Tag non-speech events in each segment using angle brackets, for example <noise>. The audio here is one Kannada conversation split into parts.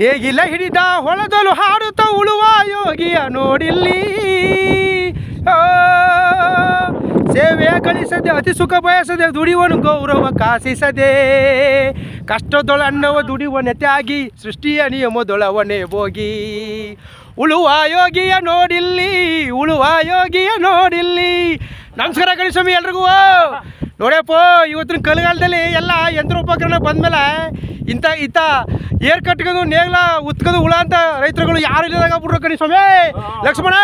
ನೇಗಿಲ ಹಿಡಿದ ಹೊಳದಲು ಹಾಡುತ್ತ ಉಳುವ ಯೋಗಿಯ ನೋಡಿಲ್ಲಿ. ಸೇವೆ ಕಳಿಸದೆ ಅತಿ ಸುಖ ಬಯಸದೆ ದುಡಿವನು ಗೌರವ ಕಾಸಿಸದೆ. ಕಷ್ಟದೊಳನ್ನವ ದುಡಿವನೆ ತ್ಯಾಗಿ, ಸೃಷ್ಟಿಯ ನಿಯಮದೊಳವನೆ ಹೋಗಿ ಉಳುವ ಯೋಗಿಯ ನೋಡಿಲ್ಲಿ, ಉಳುವ ಯೋಗಿಯ ನೋಡಿಲ್ಲಿ. ನಮಸ್ಕಾರ ಗಣೇಶಸ್ವಾಮಿ ಎಲ್ರಿಗೂ. ನೋಡ್ಯಪ್ಪ ಇವತ್ತಿನ ಕಲಿಗಾಲದಲ್ಲಿ ಎಲ್ಲ ಯಂತ್ರೋಪಕರಣ ಬಂದಮೇಲೆ ಇಂಥ ಇಂಥ ಏರ್ ಕಟ್ಕೊಂಡು ನೇಗ್ಲ ಉತ್ಕೊಂಡು ಹುಳ ಅಂತ ರೈತರುಗಳು ಯಾರು ಇಲ್ಲದಾಗ ಬಿಡ್ರು ಕಣಿ ಸ್ವಾಮಿ. ಲಕ್ಷ್ಮಣ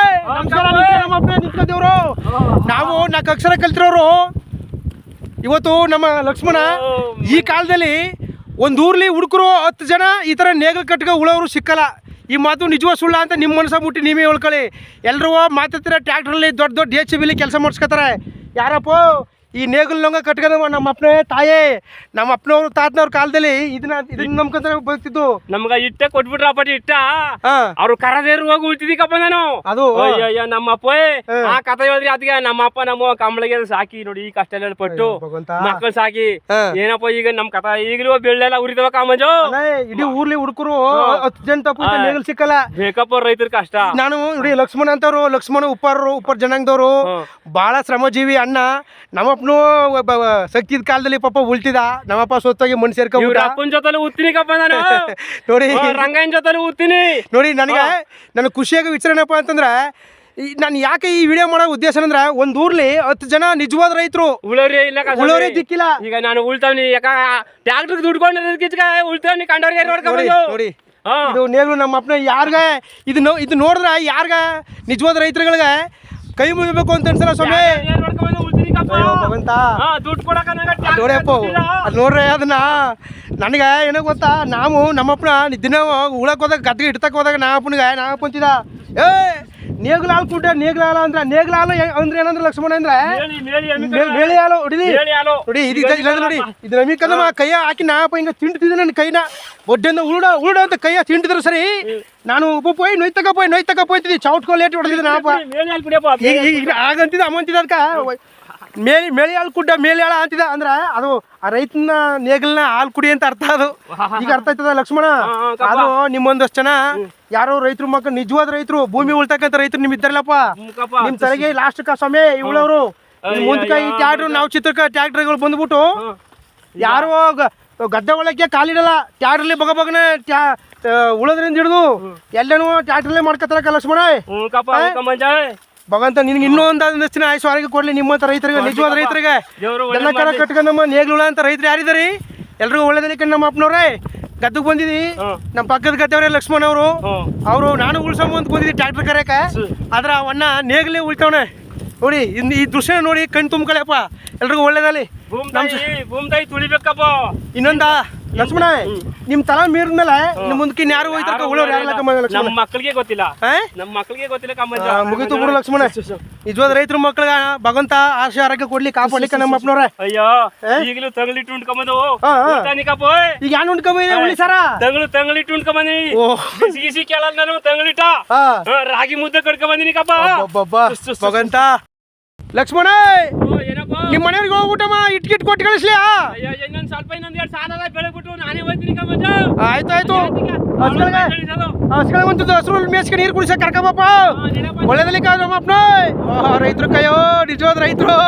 ನಿಂತ್ಕೊಂಡಿವ್ರು ನಾವು ನಾಲ್ಕು ಅಕ್ಷರ ಕಲ್ತಿರೋರು. ಇವತ್ತು ನಮ್ಮ ಲಕ್ಷ್ಮಣ ಈ ಕಾಲದಲ್ಲಿ ಒಂದು ಊರ್ಲಿ ಹುಡುಕರು ಹತ್ತು ಜನ ಈ ಥರ ನೇಗಲ್ ಕಟ್ಕೊ ಉಳೋರು ಸಿಕ್ಕಲ್ಲ. ಈ ಮಾತು ನಿಜವ ಸುಳ್ಳ ಅಂತ ನಿಮ್ಮ ಮನಸ್ಸ ಮುಟ್ಟಿ ನೀವೇ ಹೇಳ್ಕೊಳ್ಳಿ. ಎಲ್ಲರೂ ಮಾತಾಡ್ತೀರ ಟ್ಯಾಕ್ಟ್ರಲ್ಲಿ ದೊಡ್ಡ ದೊಡ್ಡ ಎಚ್ ಬಿಲಿ ಕೆಲಸ ಮಾಡಿಸ್ಕೊತಾರೆ. ಯಾರಪ್ಪ ಈ ನೇಗಲ್ ಲೊಂಗ ಕಟ್ಕೊಂಡವ ನಮ್ಮ ಅಪ್ಪನೇ ತಾಯೇ ನಮ್ಮ ಅಪ್ಪನವ್ರು ತಾತನವ್ರ ಕಾಲದಲ್ಲಿ ಇದನ್ನ ಇದನ್ನ ನಂಬ್ಕೊಂತ ಬರ್ತಿದ್ದು ನಮ್ಗ ಇಟ್ಟ ಕೊಟ್ಬಿಟ್ರಪ್ಪ ಇಟ್ಟ? ಅವ್ರು ಕರದೇರು ಹೋಗಿ ಉಳ್ತಿದ್ದೀಕಪ್ಪ ನಾನು. ಅದು ಅಯ್ಯಯ್ಯ ನಮ್ಮ ಅಪ್ಪ ಆ ಕಥೆ ಹೇಳಿದ್ರಿ ಅದಕ್ಕೆ ನಮ್ಮ ಅಪ್ಪ ನಮ್ಮ ಕಂಬಳಿಗೆ ಸಾಕಿ ನೋಡಿ ಈ ಕಷ್ಟ ಎಲ್ಲ ಪಟ್ಟು ಮಕ್ಕಳು ಸಾಕಿ. ಏನಪ್ಪ ಈಗ ನಮ್ ಕಥ ಈಗಲೂ ಬೆಳ್ಳೆಲ್ಲ ಉರಿತವ ಕಾಮಂಜು ಇಡೀ ಊರ್ಲಿ ಹುಡುಕರು ಹತ್ತು ಜನ ತಪ್ಪು. ನೇಗಲ್ ಸಿಕ್ಕಲ್ಲ. ಬೇಕಪ್ಪ ರೈತರ ಕಷ್ಟ. ನಾನು ನೋಡಿ ಲಕ್ಷ್ಮಣ ಅಂತವ್ರು ಲಕ್ಷ್ಮಣ ಉಪ್ಪಾರರು ಉಪ್ಪಾರ ಜನಾಂಗದವರು ಬಹಳ ಶ್ರಮಜೀವಿ ಅಣ್ಣ ನಮ್ಮಪ್ಪನು ಒಬ್ಬ ಸಕ್ತಿದ ಕಾಲದಲ್ಲಿ ಪಾಪ ಉಳ್ತಿದ ನಮ್ಮಪ್ಪ ಸೊತ್ತಾಗಿ ಮನುಷ್ಯರ್ಕ ಅಪ್ಪನ ಜೊತೆಲಿ ಉತ್ತೀನಿಕಪ್ಪ ನಾನು. <laughs> ನೋಡಿ. ರಂಗನ ಜೊತೆಲಿ ಉತ್ತೀನಿ. ನೋಡಿ ನನಗೆ ನನಗೆ ಖುಷಿಯಾಗಿ ವಿಚಾರಣೆಪ್ಪ ಅಂತಂದ್ರೆ ನಾನು ಯಾಕೆ ಈ ವಿಡಿಯೋ ಮಾಡೋ ಉದ್ದೇಶ ಅಂದ್ರೆ ಒಂದ್ ಊರ್ಲಿ ಹತ್ತು ಜನ ನಿಜವಾದ ರೈತರು. ಉಳೋರಿ ಇಲ್ಲ ಉಳೋರೇ ದಿಕ್ಕಿಲ್ಲ. ಈಗ ನಾನು ಉಳ್ತಾವ್ನಿ ಯಾಕ ಟ್ಯಾಕ್ಟರ್ ದುಡ್ಕೊಂಡಿದ್ದಕ್ಕೆ ಉಳ್ತಾವ್ನಿ ಕಂಡವ್ರಿಗೆ ನೋಡಿ ನೋಡ್ಕೊಂಡು ನೋಡಿ. ಇದು ನೇಗ್ಲು ನಮ್ಮ ಅಪ್ಪನ ಯಾರ್ಗ ಇದು ನೋ ಇದು ನೋಡಿದ್ರೆ ಯಾರ್ಗ ನಿಜವಾದ ರೈತರುಗಳಿಗೆ ಕೈ ಮುಗಿಬೇಕು ಅಂತ ಅನ್ಸಲ್ಲ ಸ್ವಾಮಿ? ಭಗವಂತ. ನೋಡ್ಯಪ್ಪ ಅದು ನೋಡ್ರಿ ಅದನ್ನ ನನಗೆ ಏನೋ ಗೊತ್ತಾ ನಾವು ನಮ್ಮಪ್ಪನ ದಿನ ಉಳಕ್ ಹೋದಾಗ ಗದ್ದೆಗೆ ಇಡ್ತಕ್ ಹೋದಾಗ ನಮ್ಮಪ್ಪನಿಗೆ ನಾವಪ್ಪ ಅಂತಿದ ಏ ನೇಗ್ಲ ಹಾಲು ಕುಟ್ಟ ನೇಗ್ಲ ಹಾಲು ಅಂದ್ರೆ ನೇಗ್ಲ ಹಾಲು ಅಂದ್ರೆ ಏನಂದ್ರೆ ಲಕ್ಷ್ಮಣ ಅಂದ್ರೆ? ಮೇಳಿ ಹಾಲು ಹೊಡಿದಿ ನೋಡಿ ಇದು ಇದು ಇಲ್ಲ ನೋಡಿ ಇದು ನಮಿಕಂದ ಕೈಯ ಹಾಕಿ ನಾಪ ಹಿಂಗ ತಿಂಡ್ತಿದ್ದೆ ನನ್ನ ಕೈನ. ಒಡ್ಡೆಂದ ಉರುಡ ಉರುಡ ಅಂತ ಕೈಯ ತಿಂಡಿದ್ರು ಸರಿ. ನಾನು ಉಪ್ಪ ಪೋಯ್ ನೊಯ್ ತಕ ಪೋಯ್ ನೊಯ್ ತಕ ಪೋಯ್ತಿದ್ದಿ ಚೌಟ್ಕೋ ಲೇಟ್ ಹೊಡೆದಿದ್ದೆ ನಾಪ ಈಗ ಈಗ ಅಮ್ಮಂತಿದ್ದ ಅದಕ್ಕ. ಮೇಲಿ ಹಾಲು ಕುಡ್ಡ ಮೇಲಿಯಾಳ ಅಂತಿದೆ ಅಂದ್ರೆ ಅದು ಆ ರೈತನ ನೇಗಲ್ನ ಹಾಲು ಕುಡಿ ಅಂತ ಅರ್ಥ ಅದು ಈಗ ಅರ್ಥ ಆಯ್ತದ ಲಕ್ಷ್ಮಣ. ಅದು ನಿಮ್ಮೊಂದಷ್ಟು ಜನ ಯಾರೋ ರೈತರು ಮಕ್ಕಳು ನಿಜವಾದ ರೈತರು ಭೂಮಿ ಉಳ್ತಕ್ಕಂಥ ರೈತರು ನಿಮ್ ಇದ್ದಾರಲ್ಲಪ್ಪ. ನಿಮ್ ತಲೆಗೆ ಲಾಸ್ಟ್ ಕ ಸ್ವಾಮಿ ಇವಳವರು ಮುಂದ್ಕ ಈ ಅಯ್ಯ. ಟ್ಯಾಕ್ಟ್ರ್ ನಾವು ಚಿತ್ರಕ ಟ್ಯಾಕ್ಟರ್ಗಳು ಬಂದ್ಬಿಟ್ಟು. ಯಾರೋ ಗದ್ದೆ ಒಳಗೆ ಕಾಲಿಡಲ್ಲ ಟ್ಯಾಟ್ರಲ್ಲಿ ಬಗ ಬಗನೆ ಟ್ಯಾ ಉಳೋದ್ರಿಂದ ಹಿಡಿದು ಎಲ್ಲನೂ ಟ್ಯಾಕ್ಟ್ರಲ್ಲೇ ಮಾಡ್ಕೊತಾರ ಲಕ್ಷ್ಮಣ ಭಗವಂತ ನಿನ್ಗೆ ಇನ್ನೂ ಒಂದು ಒಂದಷ್ಟು ಆಯ್ಸು ಆರೋಗ್ಯ ಕೊಡ್ಲಿ ನಿಮ್ಮಂತ ರೈತರಿಗೆ ನಿಜವಾದ ರೈತರಿಗೆ. ಎಲ್ಲ ಕಡೆ ದನ. ಕಟ್ಕೊಂಡಮ್ಮ ನೇಗ್ಲುಳ ಅಂತ ರೈತರು ಯಾರಿದ್ದಾರೆ? ಎಲ್ರಿಗೂ ಒಳ್ಳೇದಲ್ಲಿ ಕಣ್ ನಮ್ಮ ಅಪ್ಪನವ್ರೆ. ಗದ್ದಕ್ಕೆ ಬಂದಿದ್ವಿ. ನಮ್ಮ ಪಕ್ಕದ ಗದ್ದೆವ್ರೆ ಲಕ್ಷ್ಮಣ್ ಅವರು. ಅವರು ನಾನು ಉಳ್ಸಮ್ಮ ಅಂತ ಬಂದಿದ್ವಿ ಟ್ರ್ಯಾಕ್ಟರ್ ಕರೆಯಕ್ಕೆ. ಆದ್ರೆ ಅವನ್ನ ನೇಗ್ಲೇ ಉಳ್ತವಣೆ ನೋಡಿ ಇನ್ ಈ ದೃಶ್ಯ ನೋಡಿ ಕಣ್ ತುಂಬ್ಕೊಳ್ಳಪ್ಪ ಎಲ್ರಿಗೂ ಒಳ್ಳೇದಲ್ಲಿ ಇನ್ನೊಂದ? ಲಕ್ಷ್ಮಣ ನಿಮ್ ತಲ ಮೀರಿದ್ಮೇಲೆ ನಿಮ್ ಮುಂದಕ್ಕೆ ಇನ್ ಯಾರು ಹೋಯ್ತಾರ ಉಳೋರು ಯಾರು ಕಮ್ಮ ನಮ್ಮ ಮಕ್ಕಳಿಗೆ ಗೊತ್ತಿಲ್ಲ. ನಮ್ ನಮ್ಮ ಮಕ್ಕಳಿಗೆ ಗೊತ್ತಿಲ್ಲ ಕಮ್ಮ ಮುಗಿತು ಬಿಡು ಲಕ್ಷ್ಮಣ. ನಿಜವಾದ ರೈತರ ಮಕ್ಕಳಿಗೆ ಭಗವಂತ ಆಶೆ ಆರೋಗ್ಯ ಕೊಡ್ಲಿ ಕಾಪಾಡ್ಲಿಕ್ಕೆ ನಮ್ಮ ಅಪ್ಪನವ್ರೆ. ಅಯ್ಯೋ? ಈಗಲೂ ತಂಗ್ಲಿಟ್ಟು ಉಂಡ್ಕೊಂಬಂದು ಈಗ ಯಾನ್ ಉಂಡ್ಕೊಂಬ ಉಳಿ ಸರ? ತಂಗ್ಳು ಓ. ಬಿಸಿ ಬಿಸಿ ಕೇಳಲ್ಲ ನಾನು ಹಾ, ರಾಗಿ ಮುದ್ದೆ ಕಡ್ಕೊಂಬಂದಿನಿ ಕಪ್ಪ. ಭಗವಂತ. ಲಕ್ಷ್ಮಣ! ನಿಮ್ಮ ಮನೆಯವ್ರಿಗೆ ಹೋಗ್ಬಿಟ್ಟಮ್ಮ ಇಟ್ಕಿಟ್ ಕೊಟ್ಟು ಕಳಿಸ್ಲಿ ಇನ್ನೊಂದ್ ಸ್ವಲ್ಪ ಇನ್ನೊಂದ್ ಎರಡು ಸಾಲ ಬೆಳಗ್ಬಿಟ್ಟು ನಾನೇ ಹೋಯ್ತೀನಿ ಕಮ್ಮಂಜ ಆಯ್ತು ಆಯ್ತು. ಹಸ್ಗಳಿಗೆ ಒಂದು ಹಸ್ರು ಮೇಸ್ಕೆ ನೀರು ಕುಡಿಸ ಕರ್ಕಬಪ್ಪ. ಒಳ್ಳೆದಲ್ಲಿ ಕಾದು ನಮ್ಮ ಅಪ್ಪನ ರೈತರು ಕೈಯೋ ನಿಜವಾದ ರೈತರು.